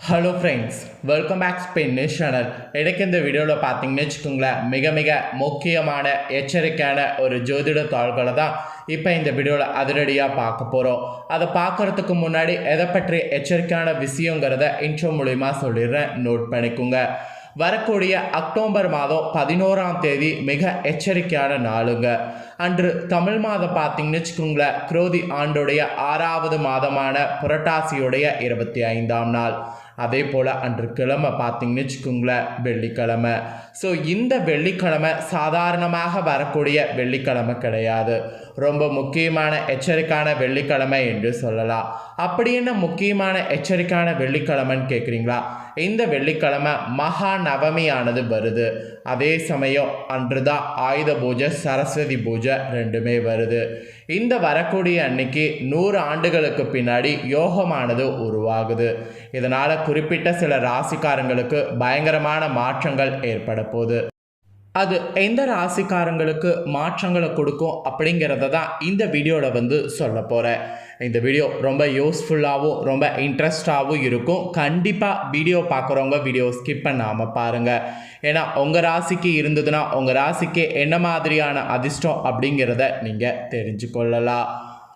Hello friends welcome back Spain news channel எனக்கு இந்த வீடியோவில் பார்த்தீங்கன்னு வச்சுக்கோங்களேன் மிக மிக முக்கியமான எச்சரிக்கையான ஒரு ஜோதிட தாள்களை தான் இப்போ இந்த வீடியோவில் அதிரடியாக பார்க்க போகிறோம் அதை பார்க்குறதுக்கு முன்னாடி எதை பற்றி எச்சரிக்கையான விஷயங்கிறத இன்ட்ரோ மூலிமா சொல்லிடுறேன். நோட் பண்ணிக்கோங்க. வரக்கூடிய அக்டோபர் மாதம் பதினோராம் தேதி மிக எச்சரிக்கையான நாளுங்க. அன்று தமிழ் மாதம் பார்த்தீங்கன்னு வச்சுக்கோங்களேன் குரோதி ஆண்டுடைய ஆறாவது மாதமான புரட்டாசியுடைய இருபத்தி ஐந்தாம் நாள். அதே போல் அன்று கிழமை பார்த்தீங்கன்னு வச்சுக்கோங்களேன் வெள்ளிக்கிழமை. ஸோ இந்த வெள்ளிக்கிழமை சாதாரணமாக வரக்கூடிய வெள்ளிக்கிழமை கிடையாது. ரொம்ப முக்கியமான எச்சரிக்கையான வெள்ளிக்கிழமை என்று சொல்லலாம். அப்படி என்ன முக்கியமான எச்சரிக்கையான வெள்ளிக்கிழமைன்னு கேட்குறீங்களா? இந்த வெள்ளிக்கிழமை மகா நவமியானது வருது. அதே சமயம் அன்று தான் ஆயுத பூஜை சரஸ்வதி பூஜை ரெண்டுமே வருது. இந்த வரக்கூடிய அன்னைக்கு நூறு ஆண்டுகளுக்கு பின்னாடி யோகமானது உருவாகுது. இதனால் குறிப்பிட்ட சில ராசிக்காரங்களுக்கு பயங்கரமான மாற்றங்கள் ஏற்பட போகுது. அது எந்த ராசிக்காரங்களுக்கு மாற்றங்களை கொடுக்கும் அப்படிங்கிறத தான் இந்த வீடியோவில் வந்து சொல்ல போகிறேன் இந்த வீடியோ ரொம்ப யூஸ்ஃபுல்லாகவும் ரொம்ப இன்ட்ரெஸ்டாகவும் இருக்கும். கண்டிப்பாக வீடியோ பார்க்குறவங்க வீடியோ ஸ்கிப் பண்ணாமல் பாருங்கள் ஏன்னா உங்கள் ராசிக்கு இருந்ததுன்னா உங்கள் ராசிக்கு என்ன மாதிரியான அதிர்ஷ்டம் அப்படிங்கிறத நீங்கள் தெரிஞ்சு கொள்ளலாம்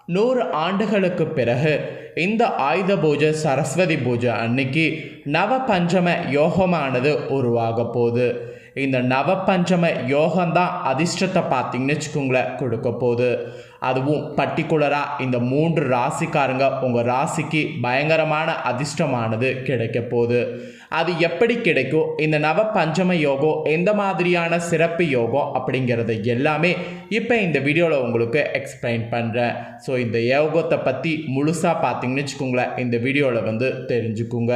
நூறு ஆண்டுகளுக்கு பிறகு இந்த ஆயுத பூஜை சரஸ்வதி பூஜை அன்னைக்கு நவ பஞ்சம யோகமானது உருவாக போகுது. இந்த நவபஞ்சம யோகம்தான் அதிர்ஷ்டத்தை பார்த்தீங்கன்னு வச்சுக்கோங்களேன் கொடுக்க போகுது. அதுவும் பர்டிகுலராக இந்த மூன்று ராசிக்காரங்க உங்கள் ராசிக்கு பயங்கரமான அதிர்ஷ்டமானது கிடைக்க போகுது. அது எப்படி கிடைக்கும் இந்த நவ பஞ்சம யோகம் எந்த மாதிரியான சிறப்பு யோகம் அப்படிங்கிறது எல்லாமே இப்போ இந்த வீடியோவில் உங்களுக்கு எக்ஸ்பிளைன் பண்ணுறேன் ஸோ இந்த யோகத்தை பற்றி முழுசாக பார்த்தீங்கன்னு வச்சுக்கோங்களேன். இந்த வீடியோவில் வந்து தெரிஞ்சுக்குங்க.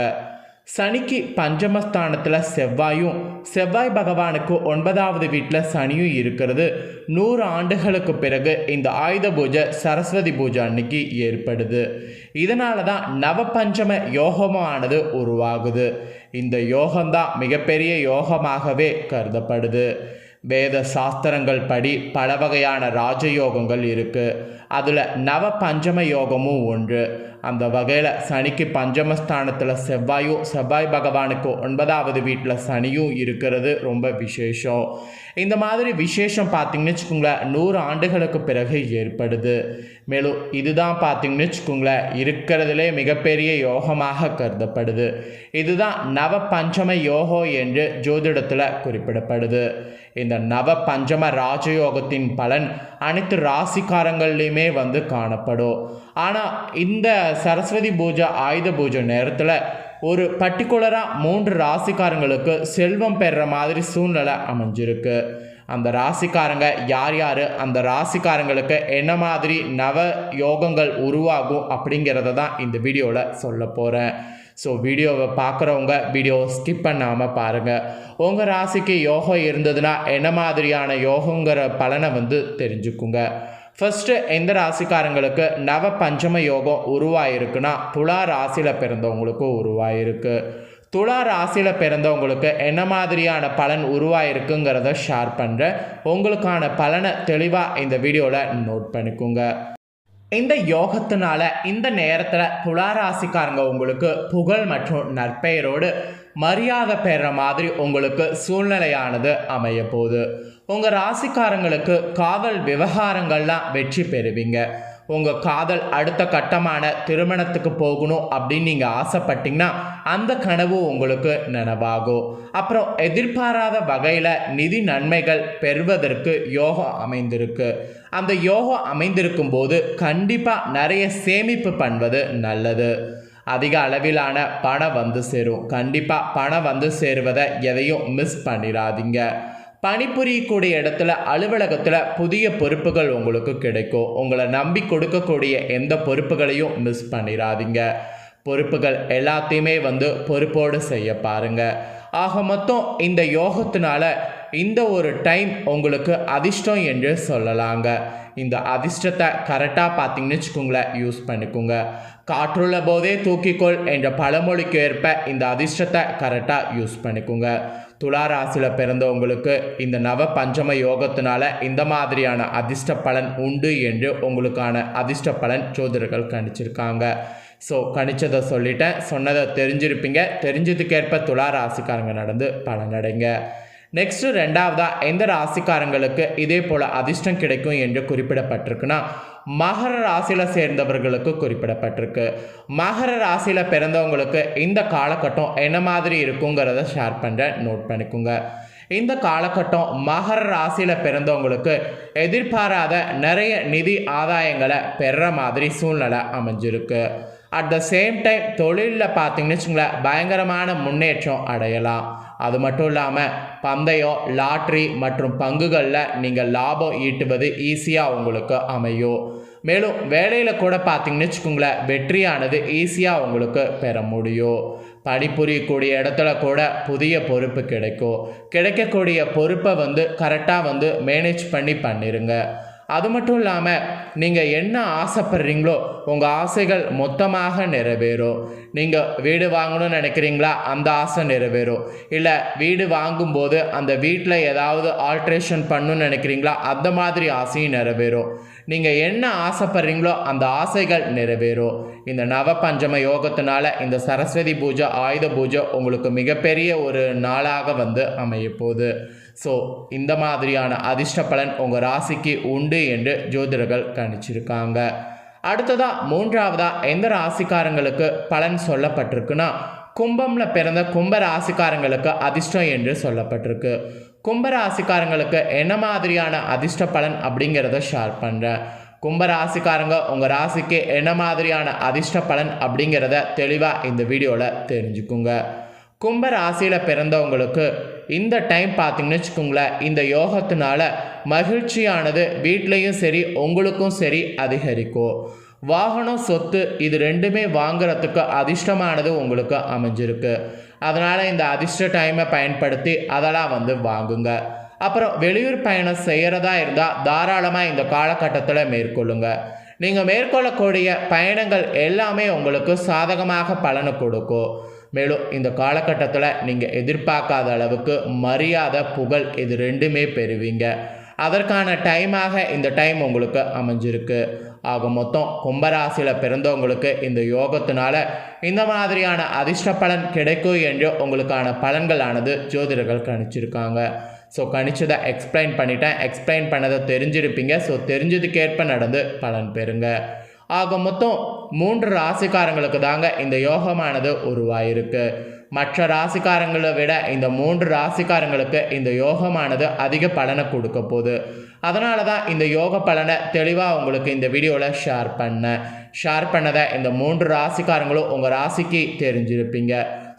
சனிக்கு பஞ்சமஸ்தானத்தில் செவ்வாயும் செவ்வாய் பகவானுக்கு ஒன்பதாவது வீட்டில் சனியும் இருக்கிறது. நூறு ஆண்டுகளுக்கு பிறகு இந்த ஆயுத பூஜை சரஸ்வதி பூஜை அன்னைக்கு ஏற்படுது. இதனால தான் நவபஞ்சம யோகமானது உருவாகுது. இந்த யோகம்தான் மிகப்பெரிய யோகமாகவே கருதப்படுது. வேத சாஸ்திரங்கள் படி பல வகையான ராஜயோகங்கள் இருக்குது அதில் நவ பஞ்சம யோகமும் ஒன்று. அந்த வகையில் சனிக்கு பஞ்சமஸ்தானத்தில் செவ்வாயும் செவ்வாய் பகவானுக்கு ஒன்பதாவது வீட்டில் சனியும் இருக்கிறது ரொம்ப விசேஷம். இந்த மாதிரி விசேஷம் பார்த்தீங்கன்னு வச்சுக்கோங்களேன் நூறு ஆண்டுகளுக்கு பிறகு ஏற்படுது. மேலும் இதுதான் பார்த்தீங்கன்னு வச்சுக்கோங்களேன் இருக்கிறதுலே மிகப்பெரிய யோகமாக கருதப்படுது. இதுதான் நவ பஞ்சம யோகம் என்று ஜோதிடத்தில் குறிப்பிடப்படுது. இந்த நவ பஞ்சம ராஜயோகத்தின் பலன் அனைத்து ராசிக்காரங்கள்லையுமே வந்து காணப்படும். ஆனால் இந்த சரஸ்வதி பூஜை ஆயுத பூஜை நேரத்தில் ஒரு பர்டிகுலராக மூன்று ராசிக்காரங்களுக்கு செல்வம் பெறுற மாதிரி சூழ்நிலை அமைஞ்சிருக்கு. அந்த ராசிக்காரங்க யார் யார்? அந்த ராசிக்காரங்களுக்கு என்ன மாதிரி நவ யோகங்கள் உருவாகும் அப்படிங்கிறத தான் இந்த வீடியோவில் சொல்ல போகிறேன் ஸோ வீடியோவை பார்க்குறவங்க வீடியோ ஸ்கிப் பண்ணாமல் பாருங்கள் உங்கள் ராசிக்கு யோகம் இருந்ததுன்னா என்ன மாதிரியான யோகங்கிற பலனை வந்து தெரிஞ்சுக்குங்க. ஃபஸ்ட்டு எந்த ராசிக்காரங்களுக்கு நவ பஞ்சம யோகம் உருவாயிருக்குன்னா துலா ராசியில் பிறந்தவங்களுக்கும் உருவாயிருக்கு. துளா ராசியில் பிறந்தவங்களுக்கு என்ன மாதிரியான பலன் உருவாயிருக்குங்கிறத ஷேர் பண்ணுறேன் உங்களுக்கான பலனை தெளிவாக இந்த வீடியோவில் நோட் பண்ணிக்கோங்க. இந்த யோகத்தினால இந்த நேரத்தில் துளாராசிக்காரங்க உங்களுக்கு புகழ் மற்றும் நற்பெயரோடு மரியாதை பெறுற மாதிரி உங்களுக்கு சூழ்நிலையானது அமைய போகுது உங்கள் ராசிக்காரங்களுக்கு காதல் விவகாரங்கள்லாம் வெற்றி பெறுவீங்க. உங்கள் காதல் அடுத்த கட்டமான திருமணத்துக்கு போகணும் அப்படின்னு நீங்கள் ஆசைப்பட்டீங்கன்னா அந்த கனவு உங்களுக்கு நனவாகும். அப்புறம் எதிர்பாராத வகையில் நிதி நன்மைகள் பெறுவதற்கு யோகம் அமைந்திருக்கு. அந்த யோகம் அமைந்திருக்கும் போது கண்டிப்பாக நிறைய சேமிப்பு பண்ணுவது நல்லது. அதிக அளவிலான பணம் வந்து சேரும். கண்டிப்பாக பணம் வந்து சேருவதை எதையும் மிஸ் பண்ணிடாதீங்க. பணிபுரியக்கூடிய இடத்துல அலுவலகத்தில் புதிய பொறுப்புகள் உங்களுக்கு கிடைக்கும். உங்களை நம்பி கொடுக்கக்கூடிய எந்த பொறுப்புகளையும் மிஸ் பண்ணிடாதீங்க பொறுப்புகள் எல்லாத்தையுமே வந்து பொறுப்போடு செய்ய பாருங்க. ஆக மொத்தம் இந்த யோகத்தினால இந்த ஒரு டைம் உங்களுக்கு அதிர்ஷ்டம் என்று சொல்லலாங்க. இந்த அதிர்ஷ்டத்தை கரெக்டாக பார்த்தீங்கன்னு வச்சுக்கோங்களேன் யூஸ் பண்ணிக்கோங்க. காற்றுள்ள போதே தூக்கிக்கொள் என்ற பழமொழிக்கு ஏற்ப இந்த அதிர்ஷ்டத்தை கரெக்டாக யூஸ் பண்ணிக்கோங்க. துலா ராசியில் பிறந்தவங்களுக்கு இந்த நவ பஞ்சம யோகத்தினால இந்த மாதிரியான அதிர்ஷ்ட பலன் உண்டு என்று உங்களுக்கான அதிர்ஷ்ட பலன் ஜோதிடர்கள் கணிச்சிருக்காங்க. ஸோ கணிச்சதை சொல்லிட்டேன் சொன்னதை தெரிஞ்சிருப்பீங்க. தெரிஞ்சதுக்கேற்ப துலா ராசிக்காரங்க நடந்து பலனடைங்க. நெக்ஸ்ட்டு ரெண்டாவதாக எந்த ராசிக்காரங்களுக்கு இதே போல் அதிர்ஷ்டம் கிடைக்கும் என்று குறிப்பிடப்பட்டிருக்குன்னா மகர ராசியில் சேர்ந்தவர்களுக்கு குறிப்பிடப்பட்டிருக்கு. மகர ராசியில் பிறந்தவங்களுக்கு இந்த காலகட்டம் என்ன மாதிரி இருக்குங்கிறத ஷேர் பண்ணுறேன் நோட் பண்ணிக்கோங்க. இந்த காலகட்டம் மகர ராசியில் பிறந்தவங்களுக்கு எதிர்பாராத நிறைய நிதி ஆதாயங்களை பெற மாதிரி சூழ்நிலை அமைஞ்சிருக்கு. அட் த சேம் டைம் தொழிலில் பார்த்தீங்கன்னு வச்சுங்களேன் பயங்கரமான முன்னேற்றம் அடையலாம். அது மட்டும் இல்லாமல் பந்தயம் லாட்ரி மற்றும் பங்குகளில் நீங்கள் லாபம் ஈட்டுவது ஈஸியாக உங்களுக்கு அமையும். மேலும் வேலையில் கூட பார்த்தீங்கன்னு வச்சுக்கோங்களேன் வெற்றியானது ஈஸியாக உங்களுக்கு பெற முடியும். பணிபுரியக்கூடிய இடத்துல கூட புதிய பொறுப்பு கிடைக்கும். கிடைக்கக்கூடிய பொறுப்பை வந்து கரெக்டாக வந்து மேனேஜ் பண்ணி பண்ணிடுங்க அது மட்டும் இல்லாமல் நீங்கள் என்ன ஆசைப்படுறீங்களோ உங்கள் ஆசைகள் மொத்தமாக நிறைவேறும். நீங்கள் வீடு வாங்கணும்னு நினைக்கிறீங்களா? அந்த ஆசை நிறைவேறும். இல்லை வீடு வாங்கும்போது அந்த வீட்டில் ஏதாவது ஆல்ட்ரேஷன் பண்ணணும்னு நினைக்கிறீங்களா? அந்த மாதிரி ஆசையும் நிறைவேறும். நீங்கள் என்ன ஆசைப்படுறீங்களோ அந்த ஆசைகள் நிறைவேறும். இந்த நவ பஞ்சம யோகத்தினால இந்த சரஸ்வதி பூஜை ஆயுத பூஜை உங்களுக்கு மிகப்பெரிய ஒரு நாளாக வந்து அமையப்போகுது. ஸோ இந்த மாதிரியான அதிர்ஷ்ட பலன் உங்கள் ராசிக்கு உண்டு என்று ஜோதிடர்கள் கணிச்சிருக்காங்க. அடுத்ததாக மூன்றாவதாக எந்த ராசிக்காரங்களுக்கு பலன் சொல்லப்பட்டிருக்குன்னா கும்பமில் பிறந்த கும்ப ராசிக்காரங்களுக்கு அதிர்ஷ்டம் என்று சொல்லப்பட்டிருக்கு. கும்பராசிக்காரங்களுக்கு என்ன மாதிரியான அதிர்ஷ்ட பலன் அப்படிங்கிறத ஷேர் பண்ணுறேன் கும்பராசிக்காரங்க உங்கள் ராசிக்கு என்ன மாதிரியான அதிர்ஷ்ட பலன் அப்படிங்கிறத தெளிவாக இந்த வீடியோவில் தெரிஞ்சுக்குங்க. கும்ப ராசியில் பிறந்தவங்களுக்கு இந்த டைம் பார்த்திங்கன்னு வச்சுக்கோங்களேன் இந்த யோகத்தினால மகிழ்ச்சியானது வீட்லேயும் சரி உங்களுக்கும் சரி அதிகரிக்கும். வாகனம் சொத்து இது ரெண்டுமே வாங்குறதுக்கு அதிர்ஷ்டமானது உங்களுக்கு அமைஞ்சிருக்கு. அதனால் இந்த அதிர்ஷ்ட டைமை பயன்படுத்தி அதெல்லாம் வந்து வாங்குங்க. அப்புறம் வெளியூர் பயணம் செய்கிறதா இருந்தால் தாராளமாக இந்த காலகட்டத்தில் மேற்கொள்ளுங்க. நீங்கள் மேற்கொள்ளக்கூடிய பயணங்கள் எல்லாமே உங்களுக்கு சாதகமாக பலனை கொடுக்கும். மேலும் இந்த காலகட்டத்தில் நீங்கள் எதிர்பார்க்காத அளவுக்கு மரியாதை புகழ் இது ரெண்டுமே பெறுவீங்க. அதற்கான டைமாக இந்த டைம் உங்களுக்கு அமைஞ்சிருக்கு. ஆக மொத்தம் கும்பராசியில் பிறந்தவங்களுக்கு இந்த யோகத்தினால இந்த மாதிரியான அதிர்ஷ்ட பலன் கிடைக்கும் என்று உங்களுக்கான பலன்களானது ஜோதிடர்கள் கணிச்சிருக்காங்க. ஸோ கணிச்சதை எக்ஸ்பிளைன் பண்ணிட்டேன். எக்ஸ்பிளைன் பண்ணதை தெரிஞ்சிருப்பீங்க. ஸோ தெரிஞ்சதுக்கேற்ப நடந்து பலன் பெறுங்க. ஆக மொத்தம் மூன்று ராசிக்காரங்களுக்கு தாங்க இந்த யோகமானது உருவாயிருக்கு. மற்ற ராசிக்காரங்களை விட இந்த மூன்று ராசிக்காரங்களுக்கு இந்த யோகமானது அதிக பலனை கொடுக்க போகுது. அதனால தான் இந்த யோக பலனை தெளிவாக உங்களுக்கு இந்த வீடியோவில் ஷேர் பண்ணேன் ஷேர் பண்ணதை இந்த மூன்று ராசிக்காரங்களும் உங்கள் ராசிக்கு தெரிஞ்சிருப்பீங்க.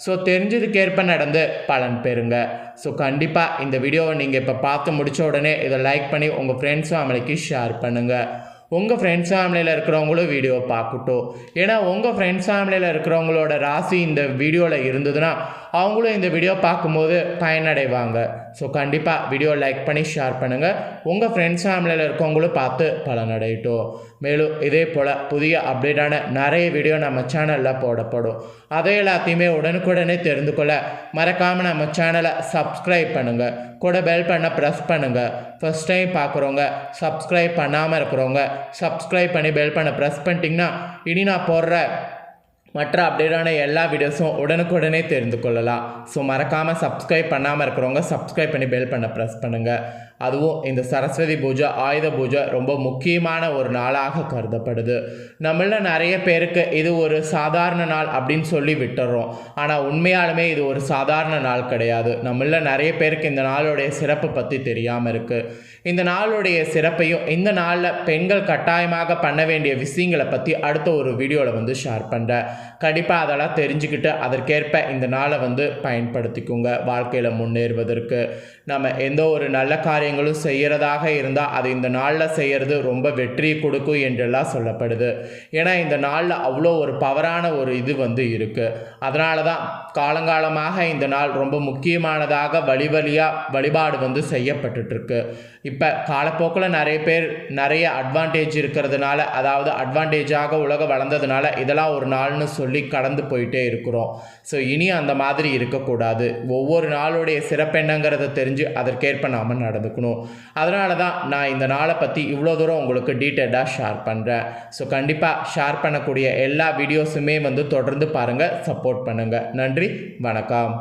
ஸோ தெரிஞ்சதுக்கேற்ப நடந்து பலன் பெறுங்க. ஸோ கண்டிப்பாக இந்த வீடியோவை நீங்கள் இப்போ பார்த்து முடித்த உடனே இதை லைக் பண்ணி உங்கள் ஃப்ரெண்ட்ஸ் ஃபேமிலிக்கு ஷேர் பண்ணுங்கள் உங்கள் ஃப்ரெண்ட்ஸ் ஃபேமிலியில் இருக்கிறவங்களும் வீடியோ பார்க்கட்டும். ஏன்னா உங்கள் ஃப்ரெண்ட்ஸ் ஃபேமிலியில் இருக்கிறவங்களோட ராசி இந்த வீடியோவில் இருந்ததுன்னா அவங்களும் இந்த வீடியோ பார்க்கும்போது பயனடைவாங்க. ஸோ கண்டிப்பாக வீடியோ லைக் பண்ணி ஷேர் பண்ணுங்கள் உங்கள் ஃப்ரெண்ட்ஸ் ஃபேமிலியில் இருக்கவங்களும் பார்த்து பலனடையட்டும். மேலும் இதே போல் புதிய அப்டேட்டான நிறைய வீடியோ நம்ம சேனலில் போடப்படும். அதை எல்லாத்தையுமே உடனுக்குடனே தெரிந்து கொள்ள மறக்காமல் நம்ம சேனலை சப்ஸ்கிரைப் பண்ணுங்கள் கூட பெல் பண்ண ப்ரெஸ் பண்ணுங்கள் ஃபஸ்ட் டைம் பார்க்குறவங்க சப்ஸ்கிரைப் பண்ணாமல் இருக்கிறவங்க சப்ஸ்கிரைப் பண்ணி பெல் பண்ண ப்ரெஸ் பண்ணிட்டிங்கன்னா இனி நான் போடுற மற்ற அப்டேட்டான எல்லா வீடியோஸும் உடனுக்குடனே தெரிந்து கொள்ளலாம். ஸோ மறக்காமல் சப்ஸ்கிரைப் பண்ணாமல் இருக்கிறவங்க சப்ஸ்கிரைப் பண்ணி பெல் பண்ண ப்ரெஸ் பண்ணுங்கள் அதுவும் இந்த சரஸ்வதி பூஜை ஆயுத பூஜை ரொம்ப முக்கியமான ஒரு நாளாக கருதப்படுது. நம்மள நிறைய பேருக்கு இது ஒரு சாதாரண நாள் அப்படின்னு சொல்லி விட்டுறோம். ஆனால் உண்மையாலுமே இது ஒரு சாதாரண நாள் கிடையாது. நம்மள நிறைய பேருக்கு இந்த நாளுடைய சிறப்பு பற்றி தெரியாமல் இருக்குது இந்த நாளுடைய சிறப்பையும் இந்த நாளில் பெண்கள் கட்டாயமாக பண்ண வேண்டிய விஷயங்களை பற்றி அடுத்த ஒரு வீடியோவில் வந்து ஷேர் பண்ணுறேன் கண்டிப்பாக அதெல்லாம் தெரிஞ்சுக்கிட்டு அதற்கேற்ப இந்த நாளை வந்து பயன்படுத்திக்கோங்க. வாழ்க்கையில் முன்னேறுவதற்கு. நம்ம எந்த ஒரு நல்ல காரியங்களும் செய்கிறதாக இருந்தால் அது இந்த நாளில் செய்கிறது ரொம்ப வெற்றி கொடுக்கும் என்றெல்லாம் சொல்லப்படுது. ஏன்னா இந்த நாளில் அவ்வளோ ஒரு பவரான ஒரு இது வந்து இருக்குது அதனால தான் காலங்காலமாக இந்த நாள் ரொம்ப முக்கியமானதாக வழி வழியாக வழிபாடு வந்து செய்யப்பட்டுட்ருக்கு. இப்போ காலப்போக்கில் நிறைய பேர் நிறைய அட்வான்டேஜ் இருக்கிறதுனால அதாவது அட்வான்டேஜாக உலகம் வளர்ந்ததுனால இதெல்லாம் ஒரு நாள்னு சொல்லி கடந்து போயிட்டே இருக்கிறோம். ஸோ இனி அந்த மாதிரி இருக்கக்கூடாது. ஒவ்வொரு நாளுடைய சிறப்பு என்னங்கிறத புரிஞ்சு அதற்கேற்ப நாம் நடந்துக்கணும். அதனால தான் நான் இந்த நாளை பற்றி இவ்வளோ தூரம் உங்களுக்கு டீட்டெயிலாக ஷேர் பண்ணுறேன் ஸோ கண்டிப்பாக ஷேர் பண்ணக்கூடிய எல்லா வீடியோஸுமே வந்து தொடர்ந்து பாருங்கள் சப்போர்ட் பண்ணுங்கள் நன்றி வணக்கம்.